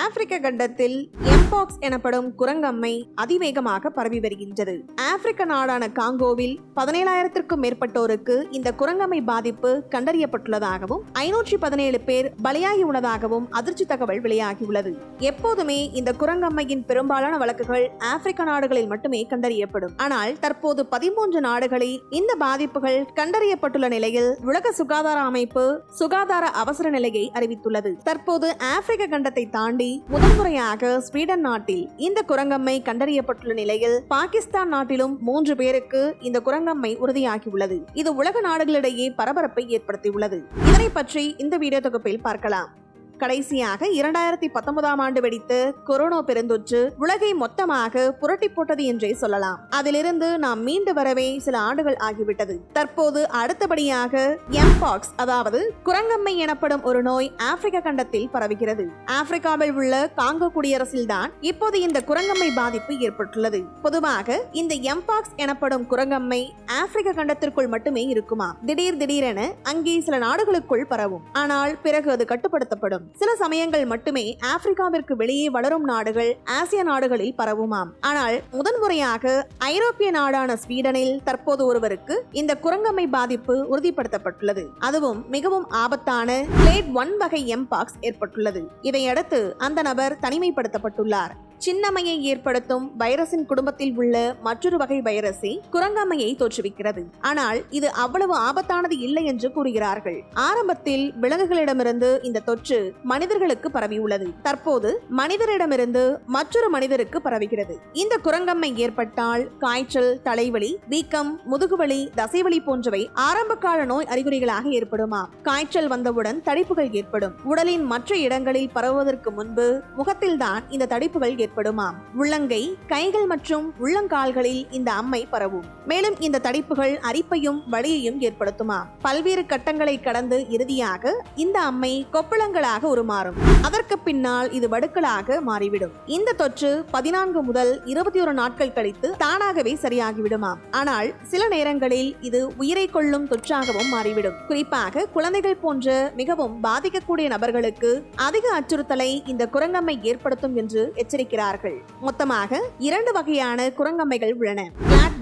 ஆப்பிரிக்க கண்டத்தில் எம்பாக்ஸ் எனப்படும் குரங்கம்மை அதிவேகமாக பரவி வருகின்றது. ஆப்பிரிக்க நாடான காங்கோவில் பதினேழாயிரத்திற்கும் மேற்பட்டோருக்கு இந்த குரங்கம்மை பாதிப்பு கண்டறியப்பட்டுள்ளதாகவும் ஐநூற்றி பதினேழு பேர் பலியாகி உள்ளதாகவும் அதிர்ச்சி தகவல் வெளியாகியுள்ளது. எப்போதுமே இந்த குரங்கம்மையின் பெரும்பாலான வழக்குகள் ஆப்பிரிக்க நாடுகளில் மட்டுமே கண்டறியப்படும். ஆனால் தற்போது பதிமூன்று நாடுகளில் இந்த பாதிப்புகள் கண்டறியப்பட்டுள்ள நிலையில் உலக சுகாதார அமைப்பு சுகாதார அவசர நிலையை அறிவித்துள்ளது. தற்போது ஆப்பிரிக்க கண்டத்தை தாண்டி முதன்முறையாக ஸ்வீடன் நாட்டில் இந்த குரங்கம்மை கண்டறியப்பட்டுள்ள நிலையில் பாகிஸ்தான் நாட்டிலும் மூன்று பேருக்கு இந்த குரங்கம்மை உறுதியாகியுள்ளது. இது உலக நாடுகளிடையே பரபரப்பை ஏற்படுத்தியுள்ளது. இதனை பற்றி இந்த வீடியோ தொகுப்பில் பார்க்கலாம். கடைசியாக இரண்டாயிரத்தி பத்தொன்பதாம் ஆண்டு வெடித்து கொரோனா பெருந்தொற்று உலகை மொத்தமாக புரட்டி போட்டது என்றே சொல்லலாம். அதிலிருந்து நாம் மீண்டு வரவே சில ஆண்டுகள் ஆகிவிட்டது. தற்போது அடுத்தபடியாக எம்பாக்ஸ் அதாவது குரங்கம்மை எனப்படும் ஒரு நோய் ஆப்பிரிக்க கண்டத்தில் பரவுகிறது. ஆப்பிரிக்காவில் உள்ள காங்கோ குடியரசில் தான் இப்போது இந்த குரங்கம்மை பாதிப்பு ஏற்பட்டுள்ளது. பொதுவாக இந்த எம்பாக்ஸ் எனப்படும் குரங்கம்மை ஆப்பிரிக்க கண்டத்திற்குள் மட்டுமே இருக்குமா திடீர் திடீரென அங்கே சில நாடுகளுக்குள் பரவும். ஆனால் பிறகு அது கட்டுப்படுத்தப்படும். சில சமயங்கள் மட்டுமே ஆப்பிரிக்காவிற்கு வெளியே வளரும் நாடுகள் ஆசிய நாடுகளில் பரவுமாம். ஆனால் முதன்முறையாக ஐரோப்பிய நாடான ஸ்வீடனில் தற்போது ஒருவருக்கு இந்த குரங்கம்மை பாதிப்பு உறுதிப்படுத்தப்பட்டுள்ளது. அதுவும் மிகவும் ஆபத்தான கிளேட் ஒன் வகை எம்பாக்ஸ் ஏற்பட்டுள்ளது. இதையடுத்து அந்த நபர் தனிமைப்படுத்தப்பட்டுள்ளார். சின்னம்மையை ஏற்படுத்தும் வைரஸின் குடும்பத்தில் உள்ள மற்றொரு வகை வைரஸை குரங்கம்மையை தோற்றுவிக்கிறது. ஆனால் இது அவ்வளவு ஆபத்தானது இல்லை என்று கூறுகிறார்கள். ஆரம்பத்தில் விலங்குகளிடமிருந்து இந்த தொற்று மனிதர்களுக்கு பரவியுள்ளது. தற்போது மனிதரிடமிருந்து மற்றொரு மனிதருக்கு பரவுகிறது. இந்த குரங்கம்மை ஏற்பட்டால் காய்ச்சல் தலைவலி வீக்கம் முதுகுவலி தசைவலி போன்றவை ஆரம்ப கால நோய் அறிகுறிகளாக ஏற்படுமா? காய்ச்சல் வந்தவுடன் தடிப்புகள் ஏற்படும். உடலின் மற்ற இடங்களில் பரவுவதற்கு முன்பு முகத்தில்தான் இந்த தடிப்புகள் ஏற்படுமாம். உள்ளங்கை கைகள் மற்றும் உள்ளங்கால்களில் இந்த அம்மை பரவும். மேலும் இந்த தடிப்புகள் அரிப்பையும் வலியையும் ஏற்படுத்துமாம். பல்வேறு கட்டங்களை கடந்து இறுதியாக இந்த அம்மை கொப்பளங்களாக உருமாறும். அதற்கு பின்னால் இது வடுக்களாக மாறிவிடும். இந்த தொற்று பதினான்கு முதல் இருபத்தி ஒரு நாட்கள் கழித்து தானாகவே சரியாகிவிடுமாம். ஆனால் சில நேரங்களில் இது உயிரை கொள்ளும் தொற்றாகவும் மாறிவிடும். குறிப்பாக குழந்தைகள் போன்ற மிகவும் பாதிக்கக்கூடிய நபர்களுக்கு அதிக அச்சுறுத்தலை இந்த குரங்கம்மை ஏற்படுத்தும் என்று எச்சரிக்கிறார். எச்சரிக்கிறார்கள் மொத்தமாக இரண்டு வகையான குரங்கம்மைகள் உள்ளன.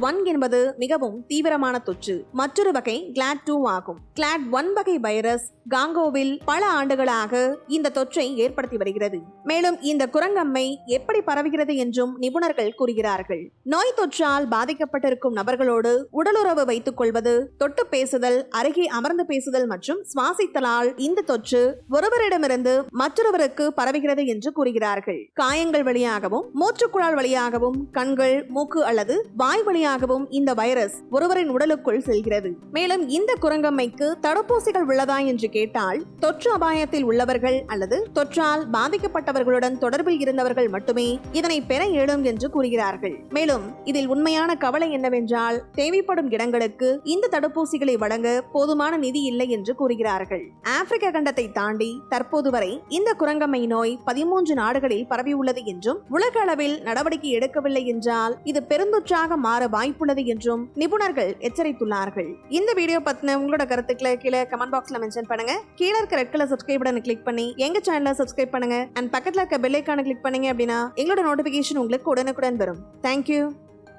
ஒன் என்பது மிகவும் தீவிரமான தொற்று. மற்றொரு வகை கிளாட் டூ ஆகும். கிளாட் ஒன் வகை வைரஸ் காங்கோவில் பல ஆண்டுகளாக இந்த தொற்றை ஏற்படுத்தி வருகிறது. மேலும் இந்த குரங்கம்மை எப்படி பரவுகிறது என்றும் நிபுணர்கள் கூறுகிறார்கள். நோய் தொற்றால் பாதிக்கப்பட்டிருக்கும் நபர்களோடு உடலுறவு வைத்துக் கொள்வது தொட்டு பேசுதல் அருகே அமர்ந்து பேசுதல் மற்றும் சுவாசித்தலால் இந்த தொற்று ஒருவரிடமிருந்து மற்றொருவருக்கு பரவுகிறது என்று கூறுகிறார்கள். காயங்கள் வழியாகவும் மூச்சுக்குழால் வழியாகவும் கண்கள் மூக்கு அல்லது வாய் வழியாக வழியாகவும் இந்த வைரஸ் ஒருவரின் உடலுக்குள் செல்கிறது. மேலும் இந்த குரங்கம்மைக்கு தடுப்பூசிகள் உள்ளதா என்று கேட்டால் தொற்று அபாயத்தில் உள்ளவர்கள் அல்லது தொற்றால் பாதிக்கப்பட்டவர்களுடன் தொடர்பில் இருந்தவர்கள் மட்டுமே இதனை பெற இயலும் என்று கூறுகிறார்கள். மேலும் இதில் உண்மையான கவலை என்னவென்றால் தேவைப்படும் இடங்களுக்கு இந்த தடுப்பூசிகளை வழங்க போதுமான நிதி இல்லை என்று கூறுகிறார்கள். ஆப்பிரிக்க கண்டத்தை தாண்டி தற்போது வரை இந்த குரங்கம்மை நோய் பதிமூன்று நாடுகளில் பரவியுள்ளது என்றும் உலக அளவில் நடவடிக்கை எடுக்கவில்லை என்றால் இது பெருந்தொற்றாக மாற வாய்ப்புள்ளது என்றும் நிபுணர்கள் எச்சரித்துள்ளார்கள். இந்த வீடியோ பத்தின உங்களோட கருத்துக்களை கீழே கமெண்ட் பாக்ஸ்ல மென்ஷன் பண்ணுங்க. கீழே இருக்க ரெட் கலர் சப்ஸ்கிரைப் பட்டனை கிளிக் பண்ணி எங்க சேனலை சப்ஸ்கிரைப் பண்ணுங்க. அண்ட் பக்கத்துல இருக்க பெல் ஐக்கான கிளிக் பண்ணீங்க அப்படின்னா எங்களோட நோட்டிபிகேஷன் உங்களுக்கு உடனுக்குடன் வரும். தேங்க்யூ